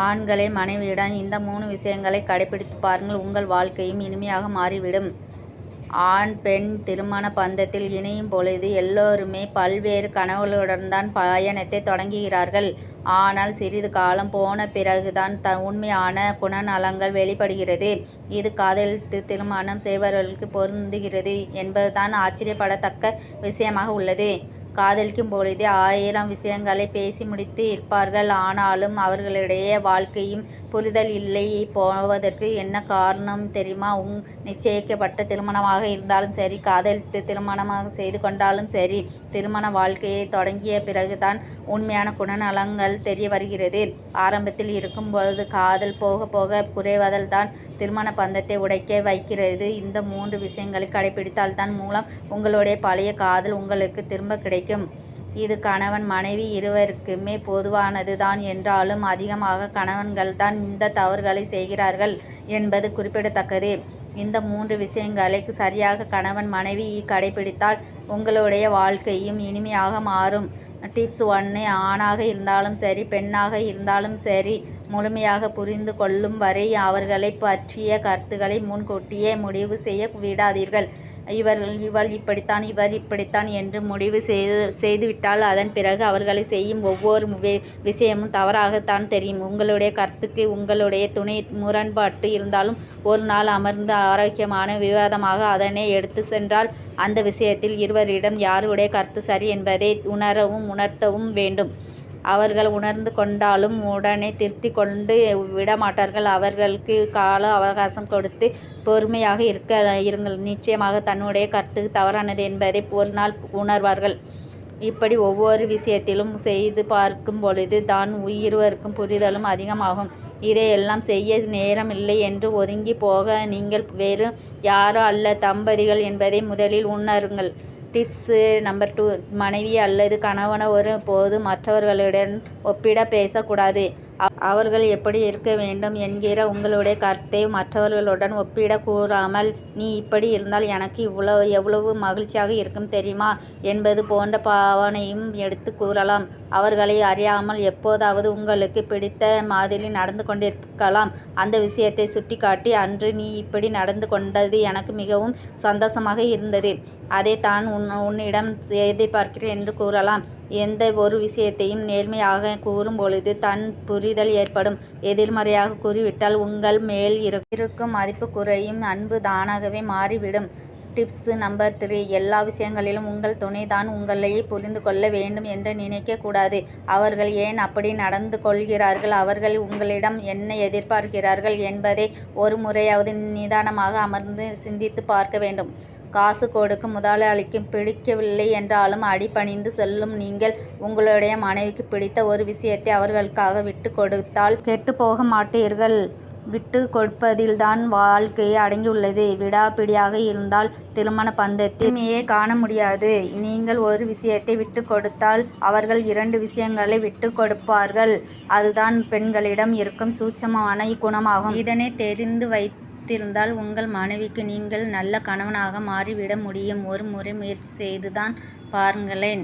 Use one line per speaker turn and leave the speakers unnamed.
ஆண்களே மனைவியிடம் இந்த மூணு விஷயங்களை கடைப்பிடித்து பாருங்கள் உங்கள் வாழ்க்கையும் இனிமையாக மாறிவிடும். ஆண் பெண் திருமண பந்தத்தில் இணையும் பொழுது எல்லோருமே பல்வேறு கனவுகளுடன்தான் பயணத்தை தொடங்குகிறார்கள். ஆனால் சிறிது காலம் போன பிறகுதான் உண்மையான குணநலங்கள் வெளிப்படுகிறது. இது காதலித்து திருமணம் செய்பவர்களுக்கு பொருந்துகிறது என்பதுதான் ஆச்சரியப்படத்தக்க விஷயமாக உள்ளது. காதலிக்கும் பொழுதே ஆயிரம் விஷயங்களை பேசி முடித்து இருப்பார்கள். ஆனாலும் அவர்களிடையே வாழ்க்கையும் புரிதல் இல்லை போவதற்கு என்ன காரணம் தெரியுமா? நிச்சயிக்கப்பட்ட திருமணமாக இருந்தாலும் சரி காதலித்து திருமணமாக செய்து கொண்டாலும் சரி திருமண வாழ்க்கையை தொடங்கிய பிறகுதான் உண்மையான குணநலங்கள் தெரிய வருகிறது. ஆரம்பத்தில் இருக்கும்பொழுது காதல் போக போக குறைவதால் தான் திருமண பந்தத்தை உடைக்க வைக்கிறது. இந்த மூன்று விஷயங்களை கடைபிடித்தால்தான் மூலம் உங்களுடைய பழைய காதல் உங்களுக்கு திரும்ப கிடைக்கும். இது கணவன் மனைவி இருவருக்குமே பொதுவானது தான் என்றாலும் அதிகமாக கணவன்கள்தான் இந்த தவறுகளை செய்கிறார்கள் என்பது குறிப்பிடத்தக்கது. இந்த மூன்று விஷயங்களை சரியாக கணவன் மனைவி கடைப்பிடித்தால் உங்களுடைய வாழ்க்கையும் இனிமையாக மாறும். டிப்ஸ் ஒன்று ஆணாக இருந்தாலும் சரி பெண்ணாக இருந்தாலும் சரி முழுமையாக புரிந்து கொள்ளும் வரை அவர்களை பற்றிய கருத்துக்களை முன்கூட்டியே முடிவு செய்ய விடாதீர்கள். இவள் இப்படித்தான் இவர் இப்படித்தான் என்று முடிவு செய்து செய்துவிட்டால் அதன் பிறகு அவர்களை செய்யும் ஒவ்வொரு விஷயமும் தவறாகத்தான் தெரியும். உங்களுடைய கருத்துக்கு உங்களுடைய துணை முரண்பாட்டு இருந்தாலும் ஒரு நாள் அமர்ந்து ஆரோக்கியமான விவாதமாக அதனை எடுத்து சென்றால் அந்த விஷயத்தில் இருவரிடம் யாருடைய கருத்து சரி என்பதை உணரவும் உணர்த்தவும் வேண்டும். அவர்கள் உணர்ந்து கொண்டாலும் உடனே திருத்தி கொண்டு விடமாட்டார்கள். அவர்களுக்கு கால அவகாசம் கொடுத்து பொறுமையாக இருக்க இருங்கள். நிச்சயமாக தன்னுடைய கருத்து தவறானது என்பதை ஒரு நாள் உணர்வார்கள். இப்படி ஒவ்வொரு விஷயத்திலும் செய்து பார்க்கும் பொழுது தான் உயிர்வருக்கும் புரிதலும் அதிகமாகும். இதையெல்லாம் செய்ய நேரமில்லை என்று ஒதுங்கிப் போக நீங்கள் வேறு யாரோ அல்ல தம்பதிகள் என்பதை முதலில் உணருங்கள். டிப்ஸு நம்பர் டூ மனைவி அல்லது கணவனை ஒரு போதும் மற்றவர்களுடன் ஒப்பிட பேசக்கூடாது. அவர்கள் எப்படி இருக்க வேண்டும் என்கிற உங்களுடைய கருத்தை மற்றவர்களுடன் ஒப்பிடக் கூறாமல் நீ இப்படி இருந்தால் எனக்கு எவ்வளவு மகிழ்ச்சியாக இருக்கும் தெரியுமா? என்பது போன்ற பாவனையும் எடுத்துக் கூறலாம். அவர்களை அறியாமல் எப்போதாவது உங்களுக்கு பிடித்த மாதிரி நடந்து கொண்டிருக்கலாம். அந்த விஷயத்தை சுட்டிக்காட்டி அன்று நீ இப்படி நடந்து கொண்டது எனக்கு மிகவும் சந்தோஷமாக இருந்தது. அதை தான் உன் உன்னிடம் எதிர்பார்க்கிறேன் என்று கூறலாம். எந்த ஒரு விஷயத்தையும் நேர்மையாக கூறும் பொழுது தன் புரிதல் ஏற்படும். எதிர்மறையாக கூறிவிட்டால் உங்கள் மேல் இருக்கும் மதிப்பு குறையும் அன்பு தானாகவே மாறிவிடும். டிப்ஸ் நம்பர் த்ரீ எல்லா விஷயங்களிலும் உங்கள் துணை தான் உங்களை புரிந்து கொள்ள வேண்டும் என்று நினைக்கக்கூடாது அவர்கள் ஏன் அப்படி நடந்து கொள்கிறார்கள் அவர்கள் உங்களிடம் என்ன எதிர்பார்க்கிறார்கள் என்பதை ஒரு முறையாவது நிதானமாக அமர்ந்து சிந்தித்துப் பார்க்க வேண்டும். காசு கொடுக்கும் முதலாளிக்கு பிடிக்கவில்லை என்றாலும் அடிபணிந்து செல்லும் நீங்கள் உங்களுடைய மனைவிக்கு பிடித்த ஒரு விஷயத்தை அவர்களுக்காக விட்டு கொடுத்தால் கெட்டு போக மாட்டீர்கள். விட்டு கொடுப்பதில்தான் வாழ்க்கையை அடங்கியுள்ளது. விடாப்பிடியாக இருந்தால் திருமண பந்தத்தில் காண முடியாது. நீங்கள் ஒரு விஷயத்தை விட்டு கொடுத்தால் அவர்கள் இரண்டு விஷயங்களை விட்டு கொடுப்பார்கள். அதுதான் பெண்களிடம் இருக்கும் சூட்சமான குணமாகும். இதனை தெரிந்து வைத்திருந்தால் உங்கள் மனைவிக்கு நீங்கள் நல்ல கணவனாக மாறிவிட முடியும். ஒரு முறை முயற்சி செய்துதான் பாருங்களேன்.